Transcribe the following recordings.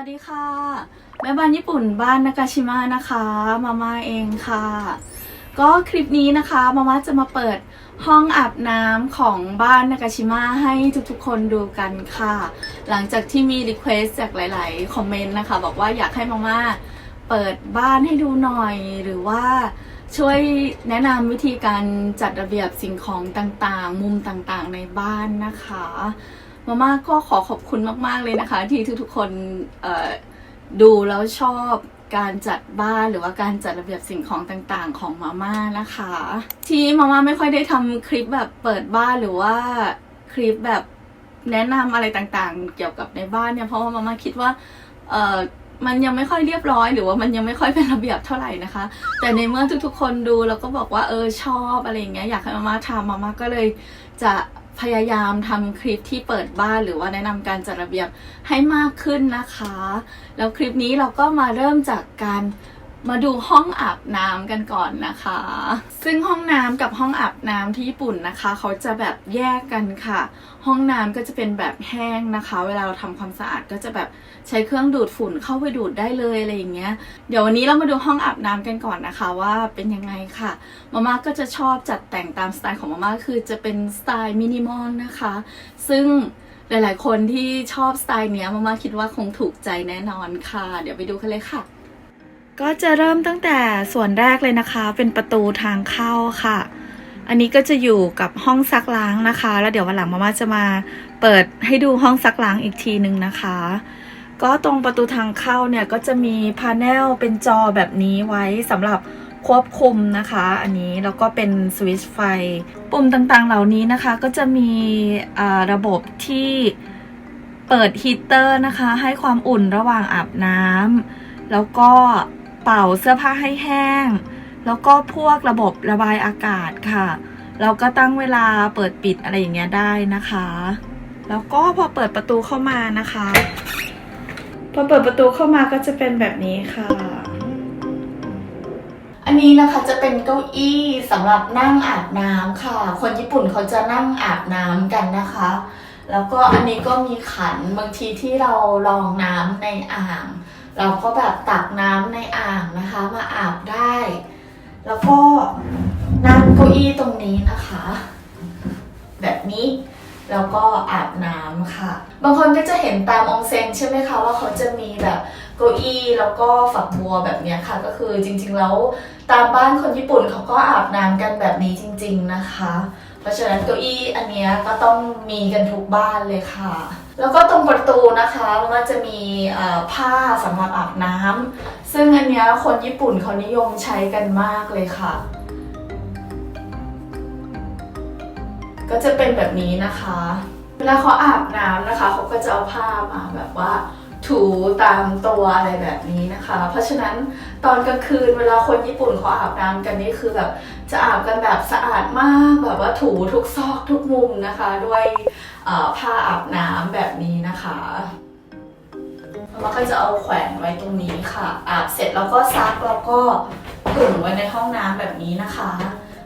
วัสดีค่ะ แม่บ้านญี่ปุ่นบ้านนากาชิมะนะคะ มาม่าเองค่ะ ก็คลิปนี้นะคะมาม่าจะมาเปิดห้องอาบน้ำของบ้านนากาชิมะให้ทุกๆคนดูกันค่ะ หลังจากที่มีรีเควสจากหลายๆคอมเมนต์นะคะ บอกว่าอยากให้มาม่าเปิดบ้านให้ดูหน่อย หรือว่าช่วยแนะนำวิธีการจัดระเบียบสิ่งของต่างๆ มุมต่างๆในบ้านนะคะ มาม่าก็ขอขอบคุณมาก ๆ เลยนะคะ ที่ทุกๆคนดูแล้วชอบการจัดบ้านหรือว่าการจัดระเบียบสิ่งของต่างๆ ของมาม่านะคะ ที่มาม่าไม่ค่อยได้ทำคลิปแบบเปิดบ้านหรือว่าคลิปแบบแนะนำอะไรต่างๆ เกี่ยวกับในบ้านเนี่ยเพราะว่ามาม่าคิดว่าเออมันยังไม่ค่อยเรียบร้อยหรือว่ามันยังไม่ค่อยเป็นระเบียบเท่าไหร่นะคะ แต่ในเมื่อทุกๆ คนดูแล้วก็บอกว่าเออชอบอะไรอย่างเงี้ยอยากให้มาม่าทำมาม่าก็เลยจะ พยายามทำคลิปที่เปิดบ้านหรือว่าแนะนำการจัดระเบียบให้มากขึ้นนะคะ แล้วคลิปนี้เราก็มาเริ่มจากการ มาดูห้องอาบน้ำกันก่อนนะคะ ซึ่งห้องน้ำกับห้องอาบน้ำที่ญี่ปุ่นนะคะ เขาจะแบบแยกกันค่ะ ห้องน้ำก็จะเป็นแบบแห้งนะคะ เวลาเราทำความสะอาดก็จะแบบใช้เครื่องดูดฝุ่นเข้าไปดูดได้เลยอะไรอย่างเงี้ย เดี๋ยววันนี้เรามาดูห้องอาบน้ำกันก่อนนะคะ ว่าเป็นยังไงค่ะ มาม่าก็จะชอบจัดแต่งตามสไตล์ของมาม่าคือจะเป็นสไตล์มินิมอลนะคะ ซึ่งหลาย ๆ คนที่ชอบสไตล์เนี้ยมาม่าคิดว่าคงถูกใจแน่นอนค่ะ เดี๋ยวไปดูกันเลยค่ะ ก็จะเริ่มตั้งแต่ส่วนแรกเลยนะคะ เป็นประตูทางเข้าค่ะ อันนี้ก็จะอยู่กับห้องซักล้างนะคะ แล้วเดี๋ยววันหลังมาม่าจะมาเปิดให้ดูห้องซักล้างอีกทีหนึ่งนะคะ ก็ตรงประตูทางเข้าเนี่ยก็จะมีพาเนลเป็นจอแบบนี้ไว้สำหรับควบคุมนะคะ อันนี้แล้วก็เป็นสวิตช์ไฟ ปุ่มต่างๆเหล่านี้นะคะก็จะมีระบบที่เปิดฮีเตอร์นะคะ ให้ความอุ่นระหว่างอาบน้ำแล้วก็ เป่าเสื้อผ้าให้แห้ง แล้วก็พวกระบบระบายอากาศค่ะ เราก็ตั้งเวลาเปิดปิดอะไรอย่างเงี้ยได้นะคะ แล้วก็พอเปิดประตูเข้ามานะคะ พอเปิดประตูเข้ามาก็จะเป็นแบบนี้ค่ะอันนี้นะคะจะเป็นเก้าอี้สำหรับนั่งอาบน้ำค่ะ คนญี่ปุ่นเขาจะนั่งอาบน้ำกันนะคะ แล้วก็อันนี้ก็มีขันบางทีที่เราลองน้ำในอ่าง เราก็แบบตักน้ำในอ่างนะคะ มาอาบได้ แล้วก็นั่งเก้าอี้ตรงนี้นะคะ แบบนี้แล้วก็อาบน้ำค่ะ บางคนก็จะเห็นตามองเซ็นใช่ไหมคะว่าเขาจะมีแบบเก้าอี้แล้วก็ฝักบัวแบบเนี้ยค่ะ ก็คือจริงๆแล้ว ตามบ้านคนญี่ปุ่นเขาก็อาบน้ำกันแบบนี้จริง ๆนะคะ เพราะฉะนั้นเก้าอี้อันนี้ก็ต้องมีกันทุกบ้านเลยค่ะ แล้วก็ตรงประตูนะคะมันก็จะมีผ้าสำหรับอาบน้ำซึ่งอันนี้คนญี่ปุ่นเขานิยมใช้กันมากเลยค่ะ ก็จะเป็นแบบนี้นะคะ เวลาเขาอาบน้ำนะคะเขาก็จะเอาผ้ามาแบบว่า ถูตามตัวอะไรแบบนี้นะคะ เพราะฉะนั้นตอนกลางคืนเวลาคนญี่ปุ่นเขาอาบน้ำกันนี่คือแบบจะอาบกันแบบสะอาดมากแบบว่าถูทุกซอกทุกมุมนะคะ ด้วยผ้าอาบน้ำแบบนี้นะคะแล้วก็จะเอาแขวนไว้ตรงนี้ค่ะ อาบเสร็จแล้วก็ซักแล้วก็ผึ่งไว้ในห้องน้ำแบบนี้นะคะ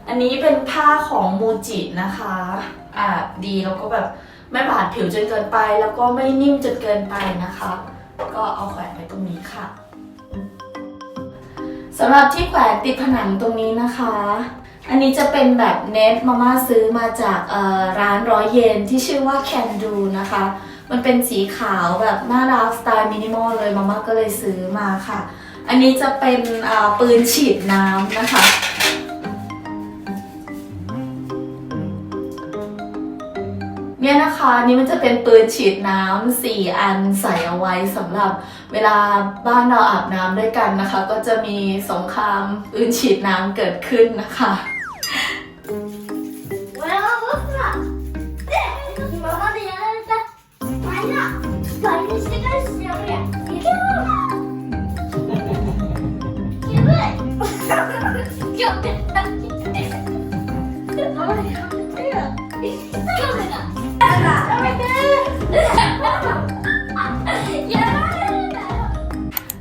อันนี้เป็นผ้าของมูจินะคะ อาบดีแล้วก็แบบ ไม่บาดผิวจนเกินไปแล้วก็ไม่นิ่มจนเกินไปนะคะ ก็เอาแขวนไว้ตรงนี้ค่ะสำหรับที่แขวนติดผนังตรงนี้นะคะ อันนี้จะเป็นแบบเน็ตมาม่าซื้อมาจากร้านร้อยเยนที่ชื่อว่า Can Do นะคะ มันเป็นสีขาวแบบน่ารักสไตล์มินิมอลเลยมาม่าก็เลยซื้อมาค่ะ อันนี้จะเป็นปืนฉีดน้ำนะคะ นี่ยนะคะนี่มันจะเป็นปืนฉีดน้ำสี่อันใส่เอาไว้สำหรับเวลาบ้านเราอาบน้ำด้วยกันนะคะ ก็จะมีสงครามปืนฉีดน้ำเกิดขึ้นนะคะ 俺は僕だで今までやられたあれだ倍にして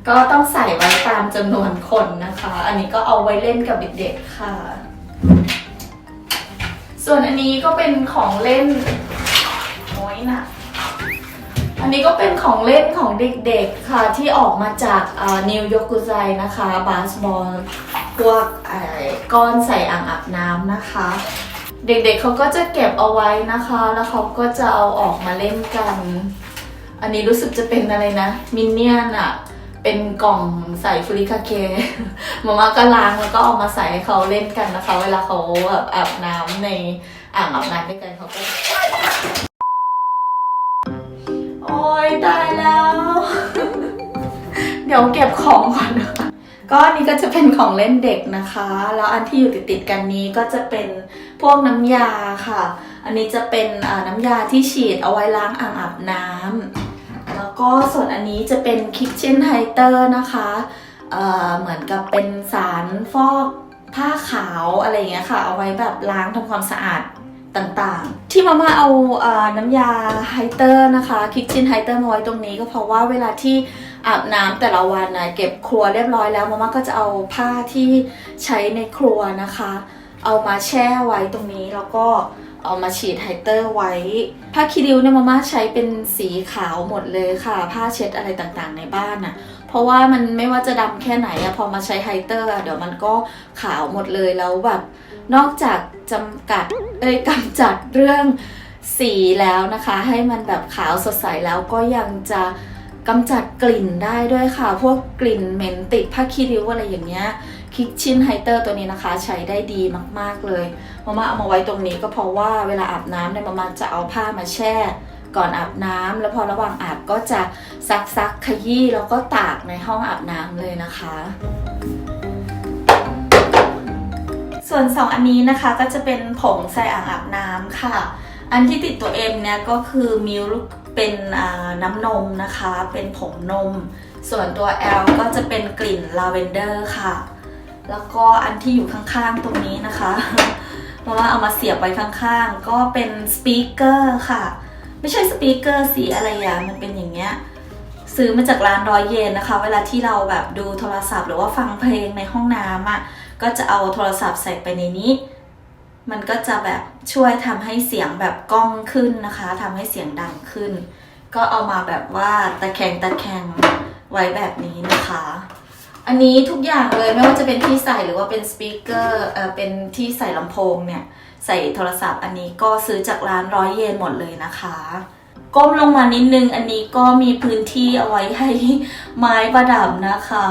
ก็ต้องใส่ไว้ตามจำนวนคนนะคะ อันนี้ก็เอาไว้เล่นกับเด็กๆค่ะ ส่วนอันนี้ก็เป็นของเล่นโอ้ยนะอันนี้ก็เป็นของเล่นของเด็กๆค่ะที่ออกมาจากนิวยอร์กไซนะคะบาสบอลพวกไอ้ก้อนใส่อ่างอาบน้ำนะคะ เด็กๆเขาก็จะเก็บเอาไว้นะคะ แล้วเขาก็จะเอาออกมาเล่นกัน อันนี้รู้สึกจะเป็นอะไรนะมินเนี่ยนอะ เป็นกล่องใส่ฟริคาเคมาม่าก็ล้างแล้วก็เอามาใส่ให้เขาเล่นกันนะคะ เวลาเขาแบบอาบน้ำในอ่างอาบน้ำด้วยกันเขาก็ โอ้ยตายแล้ว เดี๋ยวเก็บของก่อนนะคะก็อันนี้ก็จะเป็นของเล่นเด็กนะคะ แล้วอันที่อยู่ติดๆกันนี้ก็จะเป็นพวกน้ำยาค่ะ อันนี้จะเป็นน้ำยาที่ฉีดเอาไว้ล้างอ่างอาบน้ำ ก็ส่วนอันนี้จะเป็น Kitchen Heater นะคะเเหมือนกับเป็นสารฟอกผ้าขาวอะไรเงี้ยค่ะ เอาไว้แบบล้างทำความสะอาดต่างๆ ที่มาม่าเอาเอ่อน้ำยาไฮเตอร์นะคะคิ t เชนไฮเตอร์มาไว้ตรงนี้ก็เพราะว่าเวลาที่อาบน้ำแต่ละวันนะเก็บครัวเรียบร้อยแล้วมาม่าก็จะเอาผ้าที่ใช้ในครัวนะคะ เอามาแช่ไว้ตรงนี้แล้วก็ เอามาฉีดไฮเตอร์ไว้ ผ้าคีริวเนี่ยมาม่าใช้เป็นสีขาวหมดเลยค่ะ ผ้าเช็ดอะไรต่างๆในบ้านน่ะ เพราะว่ามันไม่ว่าจะดำแค่ไหนอะพอมาใช้ไฮเตอร์อะเดี๋ยวมันก็ขาวหมดเลยแล้วแบบ นอกจากจำกัดเอ้ยกำจัดเรื่องสีแล้วนะคะ ให้มันแบบขาวสดใสแล้วก็ยังจะกำจัดกลิ่นได้ด้วยค่ะ พวกกลิ่นเหม็นติดผ้าคีริ้วอะไรอย่างเงี้ยคิกชินไฮเตอร์ตัวนี้นะคะ ใช้ได้ดีมาก ๆ เลย มาม่าเอามาไว้ตรงนี้ก็เพราะว่าเวลาอาบน้ำเนี่ยมาม่าจะเอาผ้ามาแช่ก่อนอาบน้ำแล้วพอระหว่างอาบก็จะซักซักขยี้แล้วก็ตากในห้องอาบน้ำเลยนะคะ ส่วน 2 อันนี้นะคะก็จะเป็นผงใส่อ่างอาบน้ำค่ะ อันที่ติดตัว M เนี่ยก็คือมิลค์เป็นน้ำนมนะคะ เป็นผงนม ส่วนตัว L ก็จะเป็นกลิ่นลาเวนเดอร์ค่ะ แล้วก็อันที่อยู่ข้างๆตรงนี้นะคะ เพราะว่าเอามาเสียบไว้ข้างๆ ก็เป็นสปีกเกอร์ค่ะ ไม่ใช่สปีกเกอร์สีอะไรอย่างมันเป็นอย่างเงี้ยซื้อมาจากร้านร้อยเยนนะคะ เวลาที่เราแบบดูโทรศัพท์ หรือว่าฟังเพลงในห้องน้ำอะก็จะเอาโทรศัพท์ใส่ไปในนี้ มันก็จะแบบช่วยทำให้เสียงแบบก้องขึ้นนะคะทำให้เสียงดังขึ้น ก็เอามาแบบว่าตะแคงตะแคงไว้แบบนี้นะคะ อันนี้ทุกอย่างเลยไม่ว่าจะเป็นที่ใส่หรือว่าเป็นสปีกเกอร์เออเป็นที่ใส่ลำโพงเนี่ย ใส่โทรศัพท์ อันนี้ก็ซื้อจากร้านร้อยเยนหมดเลยนะคะ ก้มลงมานิดนึง อันนี้ก็มีพื้นที่เอาไว้ให้ไม้ประดับนะคะ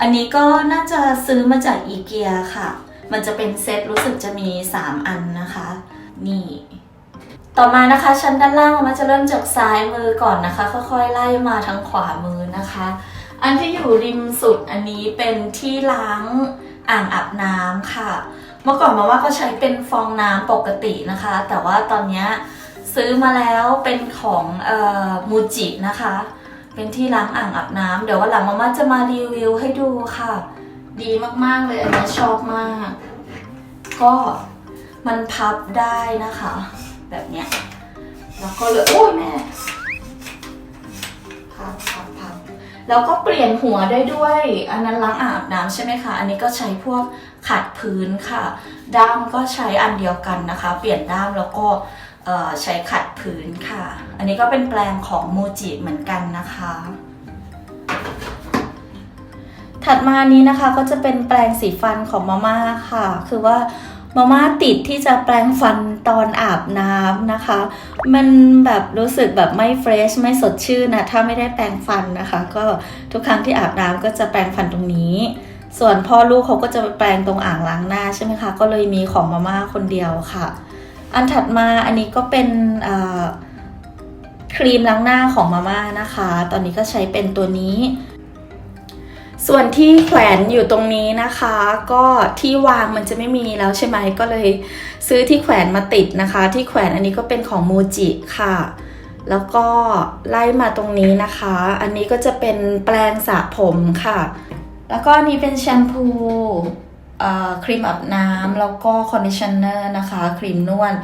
อันนี้ก็น่าจะซื้อมาจากอีเกียค่ะ มันจะเป็นเซตรู้สึกจะมี 3 อันนะคะ นี่ต่อมานะคะชั้นด้านล่างมันจะเริ่มจากซ้ายมือก่อนนะคะ ค่อยๆไล่มาทางขวามือนะคะ อันที่อยู่ริมสุดอันนี้เป็นที่ล้างอ่างอาบน้ำค่ะ เมื่อก่อนมาว่าก็ใช้เป็นฟองน้ำปกตินะคะ แต่ว่าตอนนี้ซื้อมาแล้วเป็นของออมูจินะคะ เป็นที่ล้างอ่างอาบน้ำเดี๋ยววันหลังมาม่าจะมารีวิวให้ดูค่ะ ดีมากๆเลยอันนี้ชอบมาก ก็มันพับได้นะคะ แบบเนี้ยแล้วก็เลยโอ้ยแม่ แล้วก็เปลี่ยนหัวได้ด้วยอันนั้นล้างอาบน้ำใช่ไหมคะ อันนี้ก็ใช้พวกขัดพื้นค่ะ ด้ามก็ใช้อันเดียวกันนะคะ เปลี่ยนด้ามแล้วก็ใช้ขัดพื้นค่ะ อันนี้ก็เป็นแปลงของมูจิเหมือนกันนะคะ ถัดมานี้นะคะก็จะเป็นแปรงสีฟันของมาม่าค่ะ คือว่า มาม่าติดที่จะแปรงฟันตอนอาบน้ำนะคะ มันแบบรู้สึกแบบไม่เฟรชไม่สดชื่นนะถ้าไม่ได้แปรงฟันนะคะ ก็ทุกครั้งที่อาบน้ำก็จะแปรงฟันตรงนี้ ส่วนพ่อลูกเขาก็จะไปแปรงตรงอ่างล้างหน้าใช่ไหมคะ ก็เลยมีของมาม่าคนเดียวค่ะ อันถัดมาอันนี้ก็เป็นครีมล้างหน้าของมาม่านะคะ ตอนนี้ก็ใช้เป็นตัวนี้ ส่วนที่แขวนอยู่ตรงนี้นะคะ ก็ที่วางมันจะไม่มีแล้วใช่ไหมก็เลยซื้อที่แขวนมาติดนะคะ ที่แขวนอันนี้ก็เป็นของมูจิค่ะ แล้วก็ไล่มาตรงนี้นะคะ อันนี้ก็จะเป็นแปรงสระผมค่ะ แล้วก็อันนี้เป็นแชมพูครีมอาบน้ำแล้วก็คอนดิชเนอร์นะคะ ครีมนวด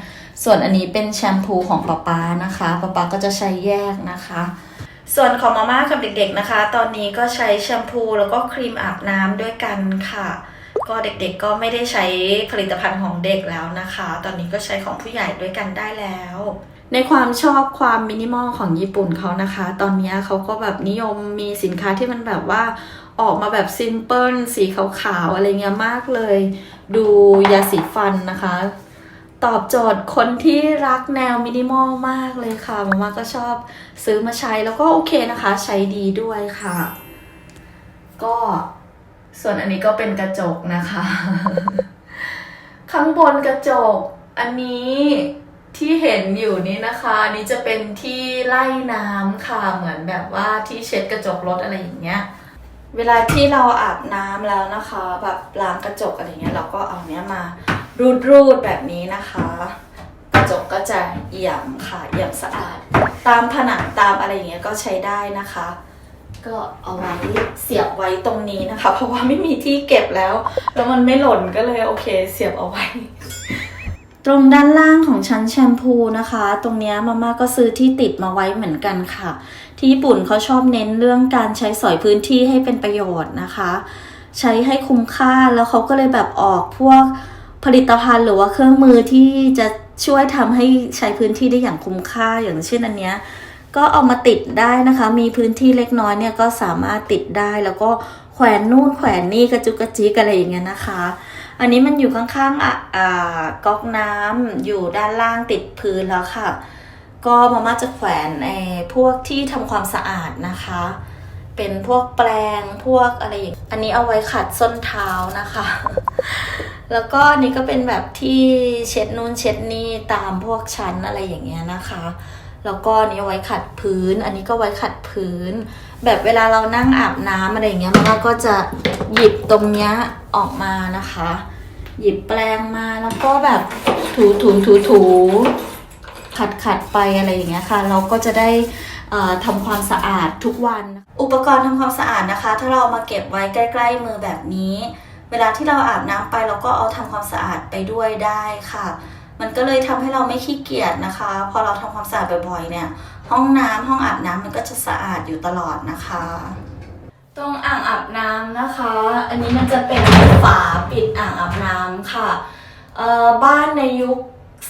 ส่วนอันนี้เป็นแชมพูของป๊าป๊านะคะป๊าป๊าก็จะใช้แยกนะคะ ส่วนของมาม่ากับเด็กๆนะคะ ตอนนี้ก็ใช้แชมพูแล้วก็ครีมอาบน้ำด้วยกันค่ะ ก็เด็กๆก็ไม่ได้ใช้ผลิตภัณฑ์ของเด็กแล้วนะคะ ตอนนี้ก็ใช้ของผู้ใหญ่ด้วยกันได้แล้ว ในความชอบความมินิมอลของญี่ปุ่นเขานะคะ ตอนนี้เขาก็แบบนิยมมีสินค้าที่มันแบบว่าออกมาแบบซิมเพิลสีขาวๆอะไรเงี้ยมากเลย ดูยาสีฟันนะคะ ตอบโจทย์คนที่รักแนวมินิมอลมากเลยค่ะมาม่าก็ชอบซื้อมาใช้แล้วก็โอเคนะคะ ใช้ดีด้วยค่ะ ก็ส่วนอันนี้ก็เป็นกระจกนะคะ ข้างบนกระจกอันนี้ที่เห็นอยู่นี้นะคะอันนี้จะเป็นที่ไล่น้ำค่ะเหมือนแบบว่าที่เช็ดกระจกรถอะไรอย่างเงี้ย เวลาที่เราอาบน้ำแล้วนะคะ แบบล้างกระจกอะไรเงี้ยเราก็เอาเนี้ยมา รูดรูดๆแบบนี้นะคะ กระจกก็จะเอี่ยมค่ะเอี่ยมสะอาด ตามผนังตามอะไรอย่างเงี้ยก็ใช้ได้นะคะ ก็เอาไว้เสียบไว้ตรงนี้นะคะ เพราะว่าไม่มีที่เก็บแล้ว แล้วมันไม่หล่นก็เลยโอเค เสียบเอาไว้ตรงด้านล่างของชั้นแชมพูนะคะ ตรงเนี้ยมาม่าก็ซื้อที่ติดมาไว้เหมือนกันค่ะ ที่ญี่ปุ่นเขาชอบเน้นเรื่องการใช้สอยพื้นที่ให้เป็นประโยชน์นะคะ ใช้ให้คุ้มค่าแล้วเขาก็เลยแบบออกพวก ลิตภัณฑ์หรือว่าเครื่องมือที่จะช่วยทำให้ใช้พื้นที่ได้อย่างคุ้มค่าอย่างเช่นอันเนี้ยก็เอามาติดได้นะคะ มีพื้นที่เล็กน้อยเนี่ยก็สามารถติดได้แล้วก็แขวนนู่นแขวนนี่กระจุกกระจิกอะไรอย่างเงี้ยนะคะ อันนี้มันอยู่ข้างๆอะอ่าก๊อกน้ำอยู่ด้านล่างติดพื้นแล้วค่ะ ก็มาม่าจะแขวนไอ้พวกที่ทำความสะอาดนะคะ เป็นพวกแปรงพวกอะไรอย่างอันนี้เอาไว้ขัดส้นเท้านะคะ แล้วก็นนี้ก็เป็นแบบที่เช็ดนู่นเช็ดนี่ตามพวกชั้นอะไรอย่างเงี้ยนะคะ แล้วก็นี้ไว้ขัดพื้น อันนี้ก็ไว้ขัดพื้น แบบเวลาเรานั่งอาบน้ำอะไรอย่างเงี้ยมันก็จะหยิบตรงเนี้ยออกมานะคะ หยิบแปรงมาแล้วก็แบบถูถูถูถูขัดขัดไปอะไรอย่างเงี้ยค่ะ เราก็จะได้ทำความสะอาดทุกวัน อุปกรณ์ทำความสะอาดนะคะ ถ้าเรามาเก็บไว้ใกล้ ๆ มือแบบนี้ เวลาที่เราอาบน้ำไปเราก็เอาทำความสะอาดไปด้วยได้ค่ะ มันก็เลยทำให้เราไม่ขี้เกียจนะคะ พอเราทำความสะอาดบ่อยๆ เนี่ย ห้องน้ำห้องอาบน้ำมันก็จะสะอาดอยู่ตลอดนะคะ ตรงอ่างอาบน้ำนะคะ อันนี้มันจะเป็นฝาปิดอ่างอาบน้ำค่ะบ้านในยุค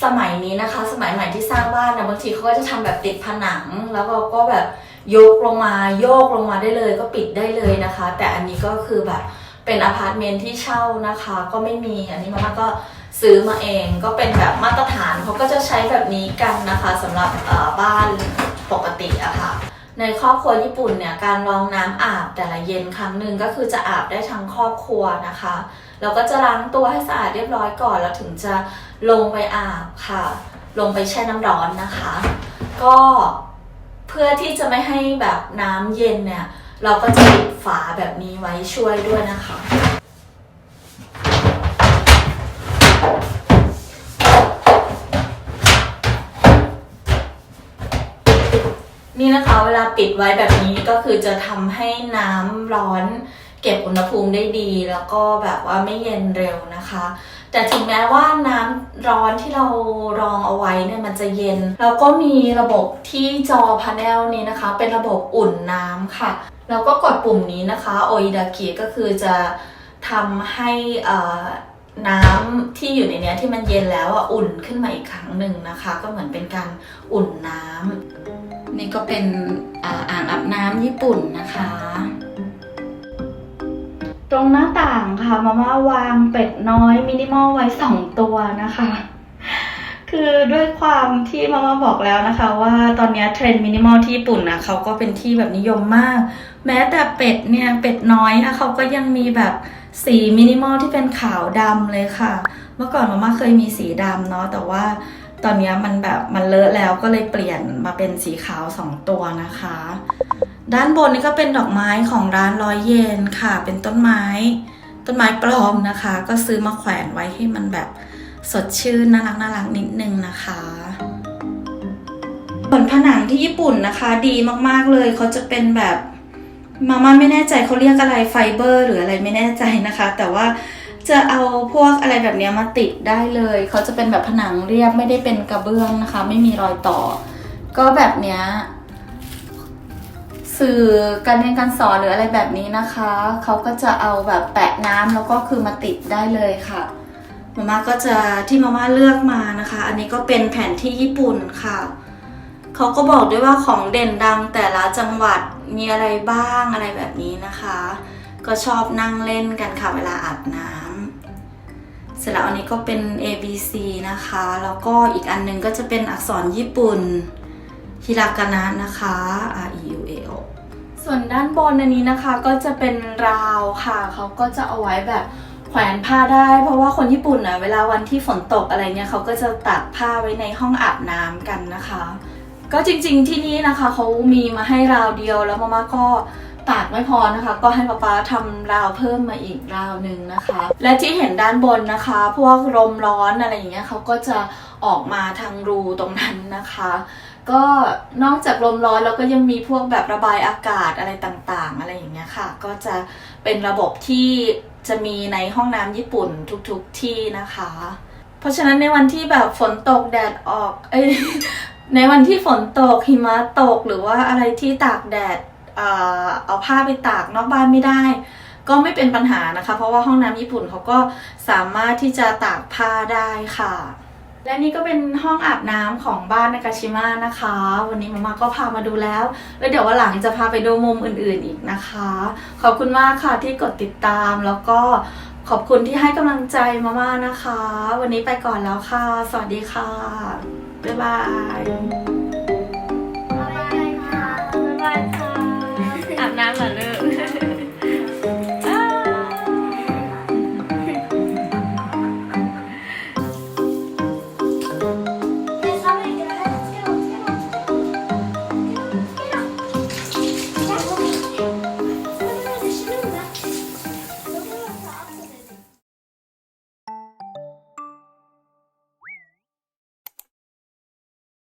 สมัยนี้นะคะ สมัยใหม่ที่สร้างบ้านนะบางทีเขาก็จะทำแบบติดผนัง แล้วเราก็แบบยกลงมาโยกลงมาได้เลย ก็ปิดได้เลยนะคะ แต่อันนี้ก็คือแบบ เป็นอพาร์ตเมนต์ที่เช่านะคะ ก็ไม่มีอันนี้มาม่าก็ซื้อมาเองก็เป็นแบบมาตรฐานเขาก็จะใช้แบบนี้กันนะคะสำหรับบ้านปกติอะค่ะในครอบครัวญี่ปุ่นเนี่ยการรองน้ำอาบแต่ละเย็นครั้งหนึ่งก็คือจะอาบได้ทั้งครอบครัวนะคะแล้วก็จะล้างตัวให้สะอาดเรียบร้อยก่อนแล้วถึงจะลงไปอาบค่ะ ลงไปแช่น้ำร้อนนะคะ ก็เพื่อที่จะไม่ให้แบบน้ำเย็นเนี่ย เราก็จะปิดฝาแบบนี้ไว้ช่วยด้วยนะคะ นี่นะคะเวลาปิดไว้แบบนี้ก็คือจะทำให้น้ำร้อนเก็บอุณหภูมิได้ดี แล้วก็แบบว่าไม่เย็นเร็วนะคะ แต่ถึงแม้ว่าน้ำร้อนที่เรารองเอาไว้เนี่ยมันจะเย็น แล้วก็มีระบบที่จอพาเนลนี้นะคะ เป็นระบบอุ่นน้ำค่ะ แล้วก็กดปุ่มนี้นะคะโออิดากิก็คือจะทำให้เอ่อน้ำที่อยู่ในเนี้ยที่มันเย็นแล้วอะอุ่นขึ้นมาอีกครั้งหนึ่งนะคะ ก็เหมือนเป็นการอุ่นน้ำนี่ก็เป็นอ่าอ่างอาบน้ำญี่ปุ่นนะคะ ตรงหน้าต่างค่ะมาม่าวางเป็ดน้อยมินิมอลไว้สองตัวนะคะ คือด้วยความที่มาม่าบอกแล้วนะคะว่าตอนนี้เทรนด์มินิมอลที่ญี่ปุ่นนะเขาก็เป็นที่แบบนิยมมาก แม้แต่เป็ดเนี่ยเป็ดน้อยนะเขาก็ยังมีแบบสีมินิมอลที่เป็นขาวดำเลยค่ะ เมื่อก่อนมาม่าเคยมีสีดำเนาะแต่ว่าตอนนี้มันแบบมันเลอะแล้วก็เลยเปลี่ยนมาเป็นสีขาวสองตัวนะคะ ด้านบนนี่ก็เป็นดอกไม้ของร้านร้อยเยนค่ะ เป็นต้นไม้ ต้นไม้ปลอมนะคะ ก็ซื้อมาแขวนไว้ให้มันแบบ สดชื่นน่ารักน่ารักนิดนึงนะคะส่วนผนังที่ญี่ปุ่นนะคะ ดีมากๆเลยเขาจะเป็นแบบมาม่าไม่แน่ใจเขาเรียกอะไรไฟเบอร์ หรืออะไรไม่แน่ใจนะคะ แต่ว่าจะเอาพวกอะไรแบบนี้มาติดได้เลยเขาจะเป็นแบบผนังเรียบไม่ได้เป็นกระเบื้องนะคะ ไม่มีรอยต่อ ก็แบบเนี้ยสื่อการเรียนการสอนหรืออะไรแบบนี้นะคะเขาก็จะเอาแบบแปะน้ำแล้วก็คือมาติดได้เลยค่ะ มาม่าก็จะที่มาม่าเลือกมานะคะ อันนี้ก็เป็นแผนที่ญี่ปุ่นค่ะ เขาก็บอกด้วยว่าของเด่นดังแต่ละจังหวัดมีอะไรบ้างอะไรแบบนี้นะคะ ก็ชอบนั่งเล่นกันค่ะเวลาอาบน้ำเสร็จแล้วอันนี้ก็เป็น A B C นะคะ แล้วก็อีกอันหนึงก็จะเป็นอักษรญี่ปุ่นฮิรากานะนะคะ R E U A O ส่วนด้านบนอันนี้นะคะก็จะเป็นราวค่ะ เขาก็จะเอาไว้แบบ แขวนผ้าได้ เพราะว่าคนญี่ปุ่นนะเวลาวันที่ฝนตกอะไรเนี่ยเขาก็จะตากผ้าไว้ในห้องอาบน้ำกันนะคะ ก็จริงๆที่นี่นะคะเขามีมาให้ราวเดียวแล้วมาม่าก็ตากไม่พอนะคะ ก็ให้ป๊าป๊าทำราวเพิ่มมาอีกราวหนึ่งนะคะ และที่เห็นด้านบนนะคะ พวกลมร้อนอะไรอย่างเงี้ยเขาก็จะออกมาทางรูตรงนั้นนะคะ ก็นอกจากลมร้อนแล้วก็ยังมีพวกแบบระบายอากาศอะไรต่างๆ อะไรอย่างเงี้ยค่ะ ก็จะเป็นระบบที่ จะมีในห้องน้ำญี่ปุ่นทุกๆที่นะคะ เพราะฉะนั้นในวันที่แบบฝนตกแดดออกเอ้ยในวันที่ฝนตกหิมะตกหรือว่าอะไรที่ตากแดดเอ่อเอาผ้าไปตากนอกบ้านไม่ได้ ก็ไม่เป็นปัญหานะคะ เพราะว่าห้องน้ำญี่ปุ่นเขาก็สามารถที่จะตากผ้าได้ค่ะ และนี่ก็เป็นห้องอาบน้ำของบ้านนากาชิมะนะคะ วันนี้มามาก็พามาดูแล้ว แล้วเดี๋ยววันหลังจะพาไปดูมุมอื่นๆอีกนะคะ ขอบคุณมากค่ะที่กดติดตามแล้วก็ขอบคุณที่ให้กำลังใจมาม่านะคะ วันนี้ไปก่อนแล้วค่ะ สวัสดีค่ะ บ๊ายบาย